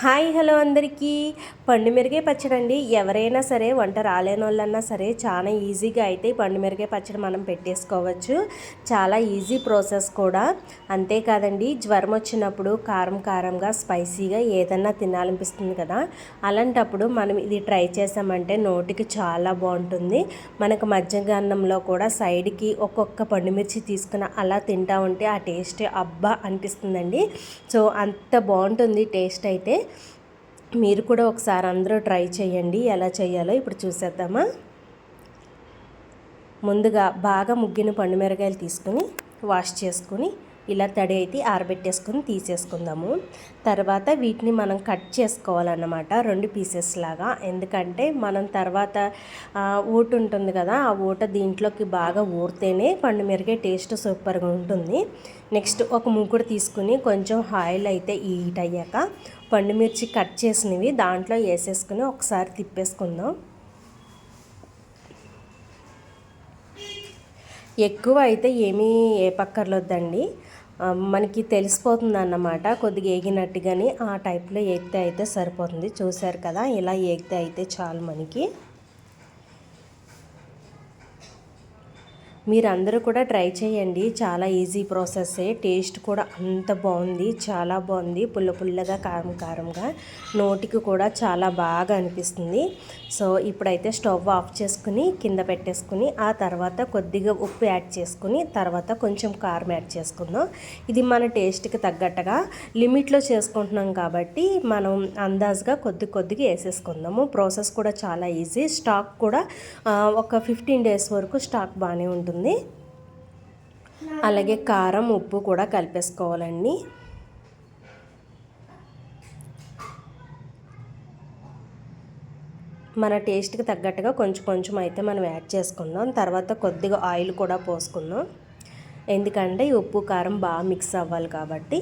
Hi hello అందరికీ. పండు మిరగే పచ్చడి అండి. ఎవరైనా సరే వంట రాలేని వాళ్ళన్నా సరే చాలా ఈజీగా అయితే ఈ పండు మిరగే పచ్చడి మనం పెట్టేసుకోవచ్చు. చాలా ఈజీ ప్రాసెస్ కూడా. అంతేకాదండి జ్వరం వచ్చినప్పుడు కారం కారంగా స్పైసీగా ఏదన్నా తినాలనిపిస్తుంది కదా. అలాంటప్పుడు మనం ఇది ట్రై చేసామంటే నోటికి చాలా బాగుంటుంది. మనకు మధ్యాహ్నంలో కూడా సైడ్కి ఒక్కొక్క పండుమిర్చి తీసుకుని అలా తింటా ఉంటే ఆ టేస్ట్ అబ్బా అనిపిస్తుందండి. సో అంత బాగుంటుంది టేస్ట్ అయితే. మీరు కూడా ఒకసారి అందరూ ట్రై చేయండి. ఎలా చేయాలో ఇప్పుడు చూసేద్దామా? ముందుగా బాగా ముగ్గిన పండు మిరగాయలు తీసుకుని వాష్ చేసుకుని ఇలా తడి అయితే ఆరబెట్టేసుకొని తీసేసుకుందాము. తర్వాత వీటిని మనం కట్ చేసుకోవాలన్నమాట రెండు పీసెస్ లాగా. ఎందుకంటే మనం తర్వాత ఊట ఉంటుంది కదా ఆ ఊట దీంట్లోకి బాగా ఊరితేనే పండు మిరగే టేస్ట్ సూపర్గా ఉంటుంది. నెక్స్ట్ ఒక ముగ్గురు తీసుకుని కొంచెం ఆయిల్ అయితే హీట్ అయ్యాక పండుమిర్చి కట్ చేసినవి దాంట్లో వేసేసుకుని ఒకసారి తిప్పేసుకుందాం. ఎక్కువ అయితే ఏమీ ఏ పక్కర్లొద్దండి. మనకి తెలిసిపోతుంది అన్నమాట కొద్దిగా ఏగినట్టుగాని ఆ టైప్లో ఏగితే అయితే సరిపోతుంది. చూసారు కదా ఇలా ఏగితే అయితే చాలు మనకి. మీరందరూ కూడా ట్రై చేయండి. చాలా ఈజీ ప్రాసెస్సే. టేస్ట్ కూడా అంత బాగుంది. చాలా బాగుంది. పుల్ల పుల్లగా కారం కారంగా. నోటికి కూడా చాలా బాగా అనిపిస్తుంది. సో ఇప్పుడైతే స్టవ్ ఆఫ్ చేసుకుని కింద పెట్టేసుకుని ఆ తర్వాత కొద్దిగా ఉప్పు యాడ్ చేసుకుని తర్వాత కొంచెం కారం యాడ్ చేసుకుందాం. ఇది మన టేస్ట్కి తగ్గట్టుగా. లిమిట్లో చేసుకుంటున్నాం కాబట్టి మనం అందాజుగా కొద్ది కొద్దిగా వేసేసుకుందాము. ప్రాసెస్ కూడా చాలా ఈజీ. స్టాక్ కూడా ఒక ఫిఫ్టీన్ డేస్ వరకు స్టాక్ బాగానే ఉంటుంది. ఉంటుంది అలాగే కారం ఉప్పు కూడా కలిపేసుకోవాలండి. మన టేస్ట్కి తగ్గట్టుగా కొంచెం కొంచెం అయితే మనం యాడ్ చేసుకుందాం. తర్వాత కొద్దిగా ఆయిల్ కూడా పోసుకుందాం. ఎందుకంటే ఉప్పు కారం బాగా మిక్స్ అవ్వాలి కాబట్టి.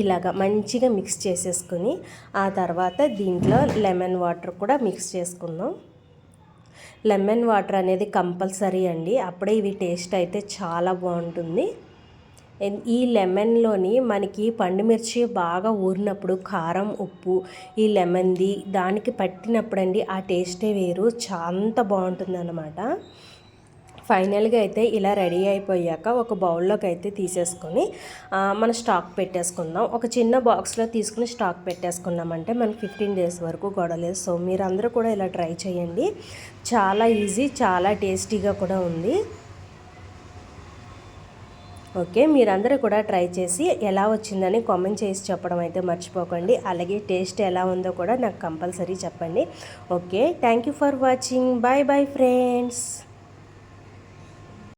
ఇలాగ మంచిగా మిక్స్ చేసేసుకుని ఆ తర్వాత దీంట్లో లెమన్ వాటర్ కూడా మిక్స్ చేసుకుందాం. లెమన్ వాటర్ అనేది కంపల్సరీ అండి. అప్పుడే ఇవి టేస్ట్ అయితే చాలా బాగుంటుంది. ఈ లెమన్లోని మనకి పండుమిర్చి బాగా ఊరినప్పుడు కారం ఉప్పు ఈ లెమన్ది దానికి పట్టినప్పుడు అండి ఆ టేస్టే వేరు. చాలా బాగుంటుంది అన్నమాట ఫైనల్గా అయితే ఇలా రెడీ అయిపోయాక ఒక బౌల్లోకి అయితే తీసేసుకొని మన స్టాక్ పెట్టేసుకుందాం. ఒక చిన్న బాక్స్లో తీసుకుని స్టాక్ పెట్టేసుకున్నామంటే మనకి ఫిఫ్టీన్ డేస్ వరకు గొడవలేదు. సో మీరందరూ కూడా ఇలా ట్రై చేయండి. చాలా ఈజీ చాలా టేస్టీగా కూడా ఉంది. ఓకే మీరందరూ కూడా ట్రై చేసి ఎలా వచ్చిందని కామెంట్ చేసి చెప్పడం అయితే మర్చిపోకండి. అలాగే టేస్ట్ ఎలా ఉందో కూడా నాకు కంపల్సరీ చెప్పండి. Okay thank you for watching. Bye bye friends.